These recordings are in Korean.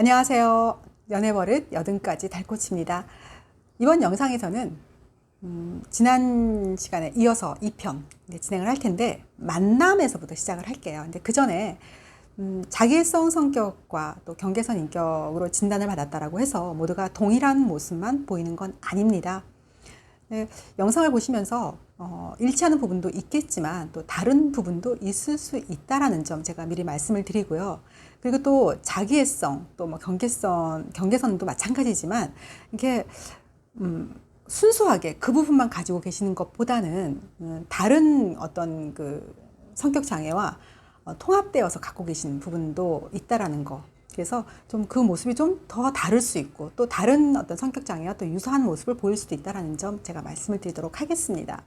안녕하세요. 연애버릇 여든까지 달코치입니다. 이번 영상에서는 음, 지난 시간에 이어서 2편 진행을 할 텐데 만남에서부터 시작을 할게요. 근데 그 전에 음, 자기애성 성격과 또 경계선 인격으로 진단을 받았다라고 해서 모두가 동일한 모습만 보이는 건 아닙니다. 네, 영상을 보시면서 어, 일치하는 부분도 있겠지만 또 다른 부분도 있을 수 있다라는 점 제가 미리 말씀을 드리고요. 그리고 또 자기애성 또 뭐 경계선 경계선도 마찬가지지만 이게 음, 순수하게 그 부분만 가지고 계시는 것보다는 음, 다른 어떤 그 성격 장애와 어, 통합되어서 갖고 계신 부분도 있다라는 거. 그래서 좀 그 모습이 좀 더 다를 수 있고 또 다른 어떤 성격 장애와 또 유사한 모습을 보일 수도 있다라는 점 제가 말씀을 드리도록 하겠습니다.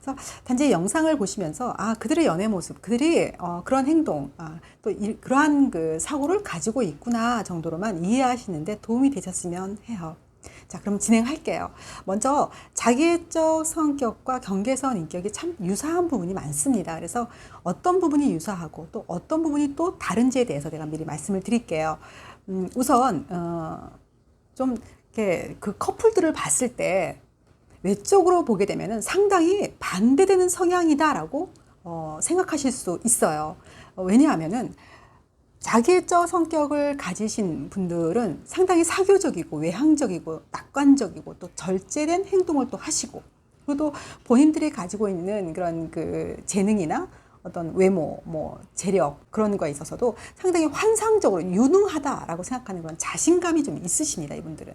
그래서 단지 영상을 보시면서 아 그들의 연애 모습, 그들이 어, 그런 행동, 아, 또 이, 그러한 그 사고를 가지고 있구나 정도로만 이해하시는데 도움이 되셨으면 해요. 자, 그럼 진행할게요. 먼저 자기애적 성격과 경계선 인격이 참 유사한 부분이 많습니다. 그래서 어떤 부분이 유사하고 또 어떤 부분이 또 다른지에 대해서 제가 미리 말씀을 드릴게요. 음, 우선 어, 좀 이렇게 그 커플들을 봤을 때 외적으로 보게 되면은 상당히 반대되는 성향이다라고 어, 생각하실 수 있어요. 어, 왜냐하면은 자기애적 성격을 가지신 분들은 상당히 사교적이고 외향적이고 낙관적이고 또 절제된 행동을 또 하시고 그리고 또 본인들이 가지고 있는 그런 그 재능이나 어떤 외모, 뭐 재력 그런 거에 있어서도 상당히 환상적으로 유능하다라고 생각하는 그런 자신감이 좀 있으십니다, 이분들은.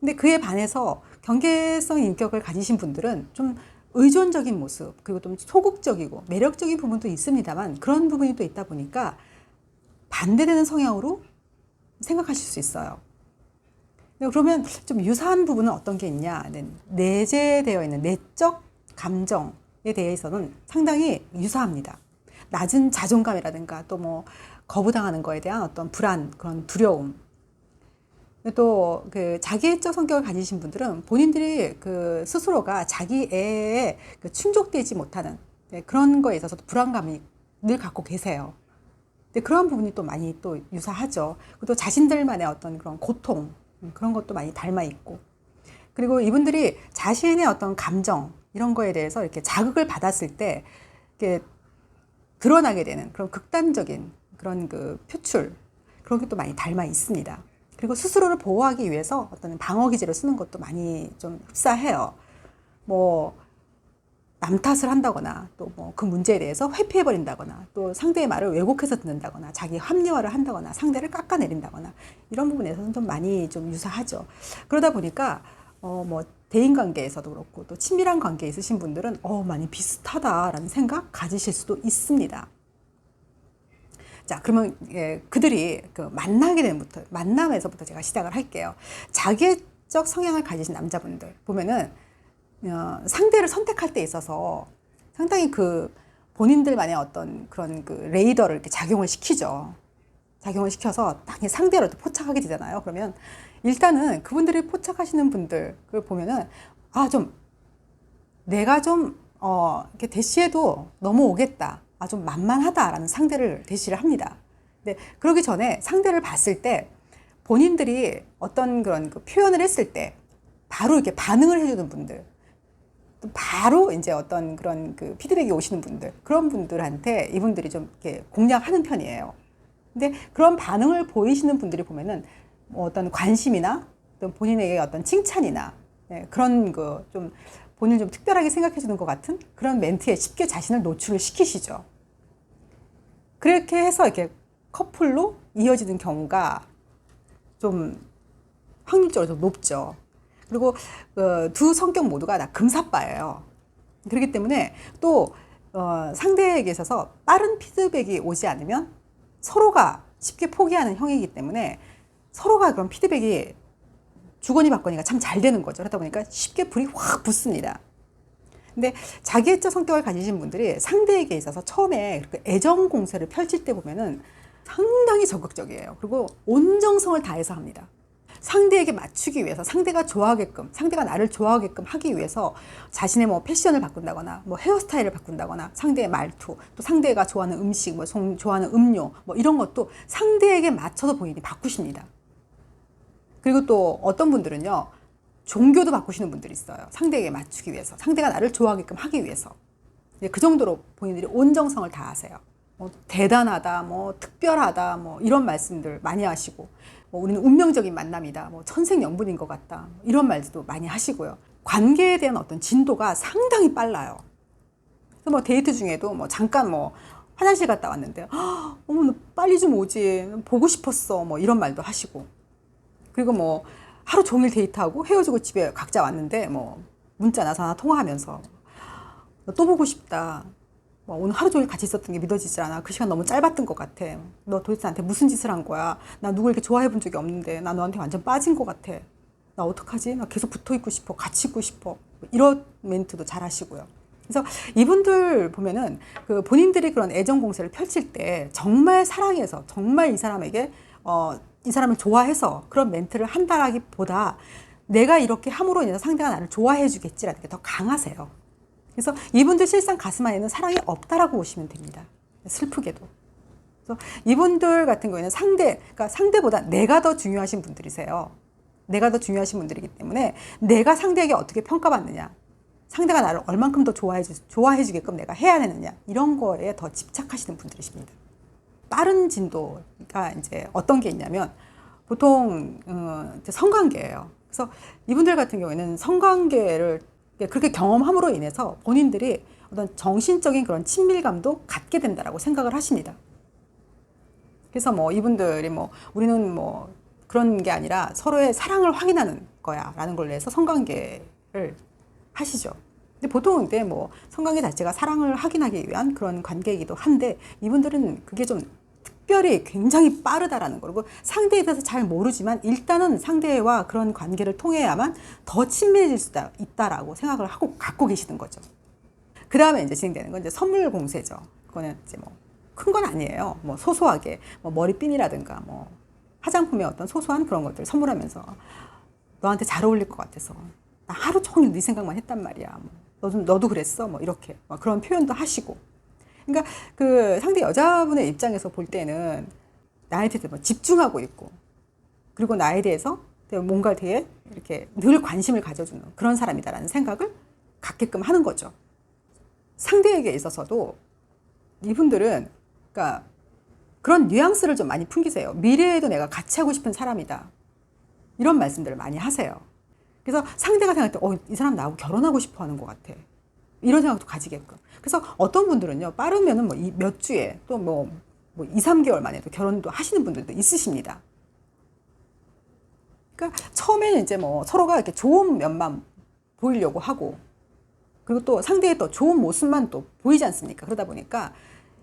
근데 그에 반해서 경계성 인격을 가지신 분들은 좀 의존적인 모습, 그리고 좀 소극적이고 매력적인 부분도 있습니다만 그런 부분이 또 있다 보니까 반대되는 성향으로 생각하실 수 있어요. 그러면 좀 유사한 부분은 어떤 게 있냐? 내재되어 있는 내적 감정에 대해서는 상당히 유사합니다. 낮은 자존감이라든가 또 뭐 거부당하는 거에 대한 어떤 불안, 그런 두려움. 또 그 자기애적 성격을 가지신 분들은 본인들이 그 스스로가 자기애에 그 충족되지 못하는 네, 그런 거에 있어서 불안감이 늘 갖고 계세요. 그러한 부분이 또 많이 또 유사하죠. 또 자신들만의 어떤 그런 고통, 음, 그런 것도 많이 닮아 있고. 그리고 이분들이 자신의 어떤 감정, 이런 거에 대해서 이렇게 자극을 받았을 때, 이렇게 드러나게 되는 그런 극단적인 그런 그 표출, 그런 게 또 많이 닮아 있습니다. 그리고 스스로를 보호하기 위해서 어떤 방어 기제를 쓰는 것도 많이 좀 흡사해요. 뭐, 남 탓을 한다거나 또 뭐 그 문제에 대해서 회피해 버린다거나 또 상대의 말을 왜곡해서 듣는다거나 자기 합리화를 한다거나 상대를 깎아내린다거나 이런 부분에서는 좀 많이 좀 유사하죠. 그러다 보니까 어 뭐 대인 관계에서도 그렇고 또 친밀한 관계에 있으신 분들은 어 많이 비슷하다라는 생각 가지실 수도 있습니다. 자, 그러면 예, 그들이 그 만나게 되부터 만남에서부터 제가 시작을 할게요. 자기적 성향을 가지신 남자분들 보면은 어, 상대를 선택할 때 있어서 상당히 그 본인들만의 어떤 그런 그 레이더를 이렇게 작용을 시키죠. 작용을 시켜서 당연히 상대로 포착하게 되잖아요. 그러면 일단은 그분들이 포착하시는 분들 그 보면은 아 좀 내가 좀 어, 이렇게 대시해도 넘어오겠다. 아, 좀 만만하다라는 상대를 대시를 합니다. 근데 그러기 전에 상대를 봤을 때 본인들이 어떤 그런 그 표현을 했을 때 바로 이렇게 반응을 해주는 분들, 바로 이제 어떤 그런 그 피드백이 오시는 분들 그런 분들한테 이분들이 좀 이렇게 공략하는 편이에요. 근데 그런 반응을 보이시는 분들이 보면은 뭐 어떤 관심이나 어떤 본인에게 어떤 칭찬이나 네, 그런 그 좀 본인 좀 특별하게 생각해 주는 것 같은 그런 멘트에 쉽게 자신을 노출을 시키시죠. 그렇게 해서 이렇게 커플로 이어지는 경우가 좀 확률적으로 좀 높죠. 그리고 어, 두 성격 모두가 다 금사빠예요. 그렇기 때문에 또 어, 상대에게 있어서 빠른 피드백이 오지 않으면 서로가 쉽게 포기하는 형이기 때문에 서로가 그런 피드백이 주거니 받거니가 참 잘 되는 거죠. 그러다 보니까 쉽게 불이 확 붙습니다. 근데 자기애적 성격을 가지신 분들이 상대에게 있어서 처음에 애정 공세를 펼칠 때 보면은 상당히 적극적이에요. 그리고 온 정성을 다해서 합니다. 상대에게 맞추기 위해서 상대가 좋아하게끔 상대가 나를 좋아하게끔 하기 위해서 자신의 뭐 패션을 바꾼다거나 뭐 헤어스타일을 바꾼다거나 상대의 말투 또 상대가 좋아하는 음식 뭐 송- 좋아하는 음료 뭐 이런 것도 상대에게 맞춰서 본인이 바꾸십니다. 그리고 또 어떤 분들은요 종교도 바꾸시는 분들이 있어요. 상대에게 맞추기 위해서 상대가 나를 좋아하게끔 하기 위해서 이제 그 정도로 본인들이 온 정성을 다하세요. 뭐 대단하다, 뭐 특별하다, 뭐 이런 말씀들 많이 하시고, 뭐 우리는 운명적인 만남이다, 뭐 천생연분인 것 같다, 뭐 이런 말도 많이 하시고요. 관계에 대한 어떤 진도가 상당히 빨라요. 그래서 뭐 데이트 중에도 뭐 잠깐 뭐 화장실 갔다 왔는데, "헉, 어머, 너 빨리 좀 오지, 보고 싶었어, 뭐 이런 말도 하시고, 그리고 뭐 하루 종일 데이트하고 헤어지고 집에 각자 왔는데 뭐 문자나 전화 통화하면서 너또 보고 싶다. 뭐 오늘 하루 종일 같이 있었던 게 믿어지질 않아. 그 시간 너무 짧았던 것 같아. 너 도대체 나한테 무슨 짓을 한 거야? 나 누굴 이렇게 좋아해 본 적이 없는데 나 너한테 완전 빠진 것 같아. 나 어떡하지? 나 계속 붙어 있고 싶어. 같이 있고 싶어. 이런 멘트도 잘 하시고요. 그래서 이분들 보면은 그 본인들이 그런 애정 공세를 펼칠 때 정말 사랑해서 정말 이 사람에게 어, 이 사람을 좋아해서 그런 멘트를 한다라기보다 내가 이렇게 함으로 인해서 상대가 나를 좋아해 주겠지라는 게 더 강하세요. 그래서 이분들 실상 가슴 안에는 사랑이 없다라고 보시면 됩니다. 슬프게도. 그래서 이분들 같은 경우에는 상대, 그러니까 상대보다 내가 더 중요하신 분들이세요. 내가 더 중요하신 분들이기 때문에 내가 상대에게 어떻게 평가받느냐, 상대가 나를 얼만큼 더 좋아해, 주, 좋아해 주게끔 내가 해야 되느냐, 이런 거에 더 집착하시는 분들이십니다. 빠른 진도가 이제 어떤 게 있냐면 보통 어, 성관계예요. 그래서 이분들 같은 경우에는 성관계를 그렇게 경험함으로 인해서 본인들이 어떤 정신적인 그런 친밀감도 갖게 된다라고 생각을 하십니다. 그래서 뭐 이분들이 뭐 우리는 뭐 그런 게 아니라 서로의 사랑을 확인하는 거야라는 걸 내서 성관계를 하시죠. 근데 보통 근데 뭐 성관계 자체가 사랑을 확인하기 위한 그런 관계이기도 한데 이분들은 그게 좀 특별히 굉장히 빠르다라는 거고 상대에 대해서 잘 모르지만 일단은 상대와 그런 관계를 통해야만 더 친밀해질 수 있다- 있다라고 생각을 하고 갖고 계시는 거죠. 그 다음에 이제 진행되는 건 이제 선물 공세죠. 그거는 이제 뭐 큰 건 아니에요. 뭐 소소하게 뭐 머리핀이라든가 뭐 화장품의 어떤 소소한 그런 것들 선물하면서 너한테 잘 어울릴 것 같아서 나 하루 종일 네 생각만 했단 말이야. 뭐 너도 너도 그랬어. 뭐 이렇게 막 그런 표현도 하시고. 그러니까 그 상대 여자분의 입장에서 볼 때는 나에 대해서 뭐 집중하고 있고 그리고 나에 대해서 뭔가 되게 이렇게 늘 관심을 가져주는 그런 사람이다라는 생각을 갖게끔 하는 거죠. 상대에게 있어서도 이분들은 그러니까 그런 뉘앙스를 좀 많이 풍기세요. 미래에도 내가 같이 하고 싶은 사람이다. 이런 말씀들을 많이 하세요. 그래서 상대가 생각할 때, 어, 이 사람 나하고 결혼하고 싶어 하는 것 같아. 이런 생각도 가지게끔. 그래서 어떤 분들은요, 빠르면은 뭐 몇 주에 또 뭐, 뭐 2, 3개월 만에도 결혼도 하시는 분들도 있으십니다. 그러니까 처음에는 이제 뭐 서로가 이렇게 좋은 면만 보이려고 하고, 그리고 또 상대의 또 좋은 모습만 또 보이지 않습니까? 그러다 보니까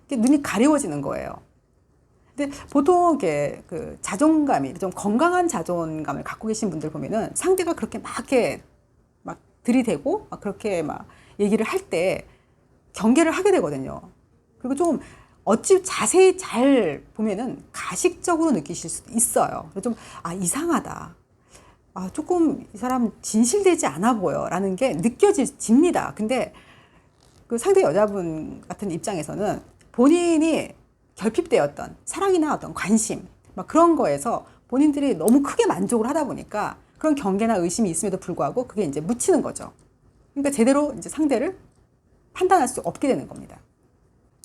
이게 눈이 가려워지는 거예요. 근데 보통 이렇게 그 자존감이 좀 건강한 자존감을 갖고 계신 분들 보면은 상대가 그렇게 막 이렇게 막 들이대고 막 그렇게 막 얘기를 할 때 경계를 하게 되거든요. 그리고 좀 어찌 자세히 잘 보면은 가식적으로 느끼실 수도 있어요. 좀, 아, 이상하다. 아, 조금 이 사람 진실되지 않아 보여. 라는 게 느껴집니다. 근데 그 상대 여자분 같은 입장에서는 본인이 결핍되었던 사랑이나 어떤 관심, 막 그런 거에서 본인들이 너무 크게 만족을 하다 보니까 그런 경계나 의심이 있음에도 불구하고 그게 이제 묻히는 거죠. 그러니까 제대로 이제 상대를 판단할 수 없게 되는 겁니다.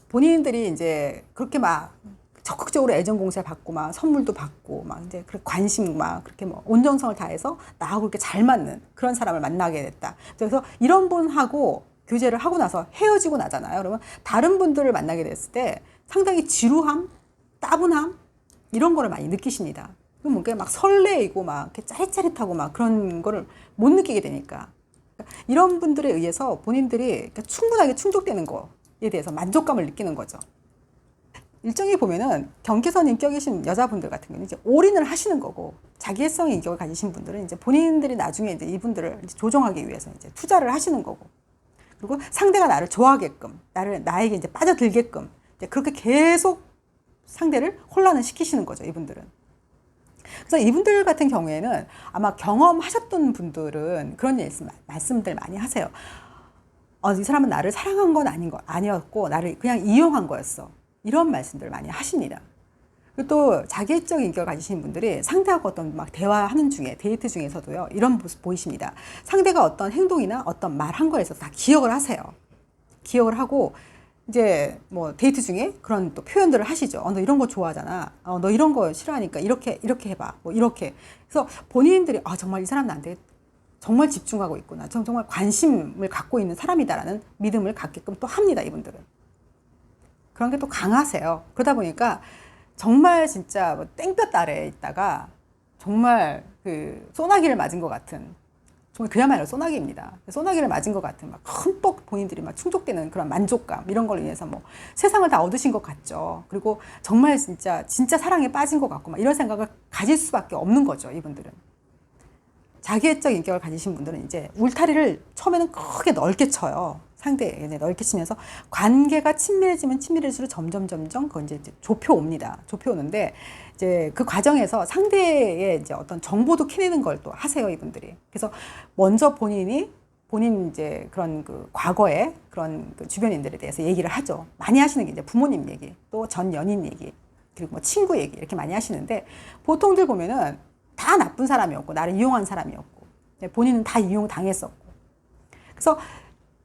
본인들이 이제 그렇게 막 적극적으로 애정 공세를 받고 막 선물도 받고 막 이제 그렇게 관심 막 그렇게 뭐 온정성을 다해서 나하고 이렇게 잘 맞는 그런 사람을 만나게 됐다. 그래서 이런 분하고 교제를 하고 나서 헤어지고 나잖아요. 그러면 다른 분들을 만나게 됐을 때 상당히 지루함, 따분함 이런 거를 많이 느끼십니다. 그럼 뭔가 막 설레이고 막 이렇게 짜릿짜릿하고 막 그런 거를 못 느끼게 되니까 이런 분들에 의해서 본인들이 충분하게 충족되는 거에 대해서 만족감을 느끼는 거죠. 일정히 보면은 경계선 인격이신 여자분들 같은 경우는 이제 올인을 하시는 거고 자기애성 인격을 가지신 분들은 이제 본인들이 나중에 이제 이분들을 이제 조정하기 위해서 이제 투자를 하시는 거고 그리고 상대가 나를 좋아하게끔 나를 나에게 이제 빠져들게끔 이제 그렇게 계속 상대를 혼란을 시키시는 거죠 이분들은 그래서 이분들 같은 경우에는 아마 경험하셨던 분들은 그런 말씀, 말씀들 많이 하세요. 어, 이 사람은 나를 사랑한 건 아닌 거 아니었고 나를 그냥 이용한 거였어. 이런 말씀들 많이 하십니다. 또 자기적 인격을 가지신 분들이 상대하고 어떤 막 대화하는 중에 데이트 중에서도요 이런 모습 보이십니다. 상대가 어떤 행동이나 어떤 말 한 거에서 다 기억을 하세요. 기억을 하고 이제 뭐 데이트 중에 그런 또 표현들을 하시죠. 어, 너 이런 거 좋아하잖아. 어, 너 이런 거 싫어하니까 이렇게 이렇게 해봐. 뭐 이렇게. 그래서 본인들이 아 정말 이 사람 나한테 정말 집중하고 있구나. 정- 정말 관심을 갖고 있는 사람이다라는 믿음을 갖게끔 또 합니다. 이분들은. 그런 게 또 강하세요. 그러다 보니까 정말 진짜 뭐 땡볕 아래에 있다가 정말 그 소나기를 맞은 것 같은 정말 그야말로 소나기입니다. 소나기를 맞은 것 같은 막 흠뻑 본인들이 막 충족되는 그런 만족감 이런 걸로 인해서 뭐 세상을 다 얻으신 것 같죠. 그리고 정말 진짜 진짜 사랑에 빠진 것 같고 막 이런 생각을 가질 수밖에 없는 거죠. 이분들은. 자기애적 인격을 가지신 분들은 이제 울타리를 처음에는 크게 넓게 쳐요. 상대에게 넓게 치면서 관계가 친밀해지면 친밀해질수록 점점 점점 그건 이제 좁혀 옵니다. 좁혀 오는데 이제 그 과정에서 상대의 이제 어떤 정보도 캐내는 걸 또 하세요 이분들이. 그래서 먼저 본인이 본인 이제 그런 그 과거의 그런 그 주변인들에 대해서 얘기를 하죠. 많이 하시는 게 이제 부모님 얘기, 또 전 연인 얘기, 그리고 뭐 친구 얘기 이렇게 많이 하시는데 보통들 보면은 다 나쁜 사람이었고 나를 이용한 사람이었고 네, 본인은 다 이용 당했었고 그래서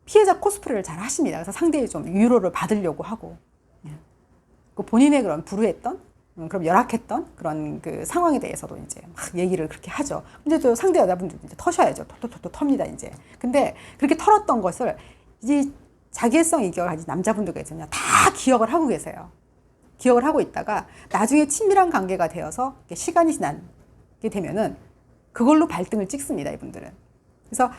피해자 코스프레를 잘 하십니다. 그래서 상대의 좀 위로를 받으려고 하고 예. 그 본인의 그런 불우했던 음, 그럼 열악했던 그런 그 상황에 대해서도 이제 막 얘기를 그렇게 하죠. 근데 또 상대 여자분들 이제 터셔야죠. 톡톡톡톡 텁니다 이제. 근데 그렇게 털었던 것을 이제 자기애성 인격을 가진 남자분들과 있잖아요. 다 기억을 하고 계세요. 기억을 하고 있다가 나중에 친밀한 관계가 되어서 시간이 지나게 되면은 그걸로 발등을 찍습니다. 이분들은. 그래서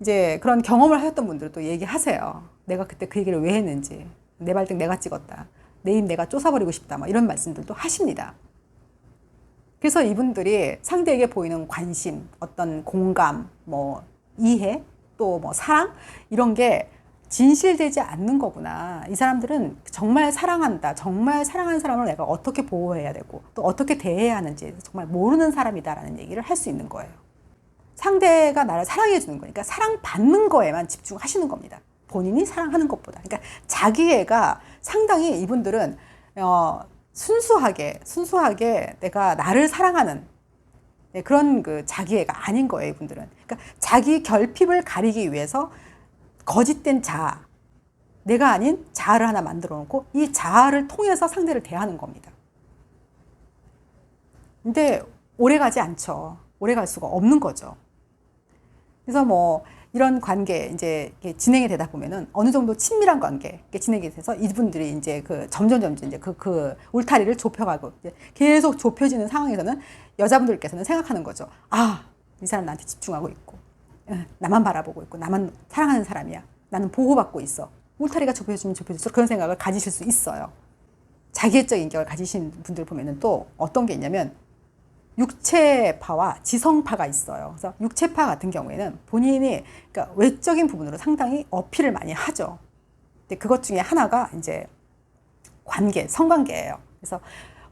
이제 그런 경험을 하셨던 분들은 또 얘기하세요. 내가 그때 그 얘기를 왜 했는지. 내 발등 내가 찍었다. 내 입 내가 쫓아버리고 싶다. 막 이런 말씀들도 하십니다. 그래서 이분들이 상대에게 보이는 관심, 어떤 공감, 뭐 이해, 또 뭐 사랑 이런 게 진실되지 않는 거구나. 이 사람들은 정말 사랑한다. 정말 사랑하는 사람을 내가 어떻게 보호해야 되고 또 어떻게 대해야 하는지 정말 모르는 사람이다라는 얘기를 할 수 있는 거예요. 상대가 나를 사랑해 주는 거니까 사랑받는 거에만 집중하시는 겁니다. 본인이 사랑하는 것보다. 그러니까 자기애가 상당히 이분들은 어, 순수하게 순수하게 내가 나를 사랑하는 네, 그런 그 자기애가 아닌 거예요, 이분들은. 그러니까 자기 결핍을 가리기 위해서 거짓된 자아, 내가 아닌 자아를 하나 만들어 놓고 이 자아를 통해서 상대를 대하는 겁니다. 근데 오래 가지 않죠. 오래 갈 수가 없는 거죠. 그래서 뭐 이런 관계 이제 진행이 되다 보면은 어느 정도 친밀한 관계 진행이 돼서 이분들이 이제 그 점점 점점 이제 그, 그 울타리를 좁혀가고 계속 좁혀지는 상황에서는 여자분들께서는 생각하는 거죠. 아, 이 사람 나한테 집중하고 있고, 응, 나만 바라보고 있고, 나만 사랑하는 사람이야. 나는 보호받고 있어. 울타리가 좁혀지면 좁혀질수록 그런 생각을 가지실 수 있어요. 자기애적 인격을 가지신 분들 보면은 또 어떤 게 있냐면 육체파와 지성파가 있어요. 그래서 육체파 같은 경우에는 본인이 그러니까 외적인 부분으로 상당히 어필을 많이 하죠. 근데 그것 중에 하나가 이제 관계, 성관계예요. 그래서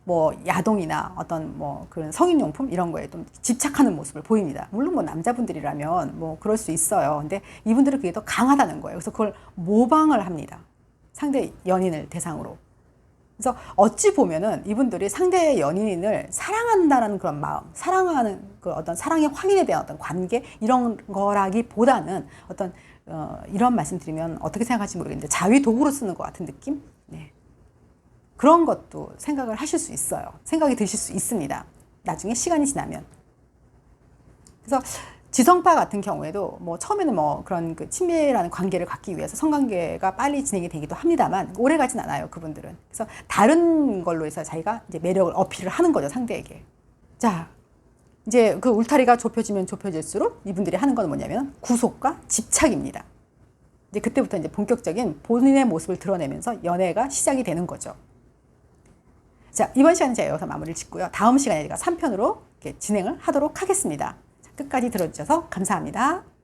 뭐 야동이나 어떤 뭐 그런 성인용품 이런 거에 좀 집착하는 모습을 보입니다. 물론 뭐 남자분들이라면 뭐 그럴 수 있어요. 근데 이분들은 그게 더 강하다는 거예요. 그래서 그걸 모방을 합니다. 상대 연인을 대상으로. 그래서 어찌 보면은 이분들이 상대의 연인을 사랑한다라는 그런 마음, 사랑하는 그 어떤 사랑의 확인에 대한 어떤 관계 이런 거라기보다는 어떤 어, 이런 말씀드리면 어떻게 생각할지 모르겠는데 자위 도구로 쓰는 것 같은 느낌? 네. 그런 것도 생각을 하실 수 있어요. 생각이 드실 수 있습니다. 나중에 시간이 지나면. 그래서 지성파 같은 경우에도 뭐 처음에는 뭐 그런 그 친밀한 관계를 갖기 위해서 성관계가 빨리 진행이 되기도 합니다만 오래 가진 않아요 그분들은. 그래서 다른 걸로 해서 자기가 이제 매력을 어필을 하는 거죠 상대에게. 자 이제 그 울타리가 좁혀지면 좁혀질수록 이분들이 하는 건 뭐냐면 구속과 집착입니다. 이제 그때부터 이제 본격적인 본인의 모습을 드러내면서 연애가 시작이 되는 거죠. 자 이번 시간은 제가 여기서 마무리를 짓고요. 다음 시간에 제가 3편으로 진행을 하도록 하겠습니다. 끝까지 들어주셔서 감사합니다.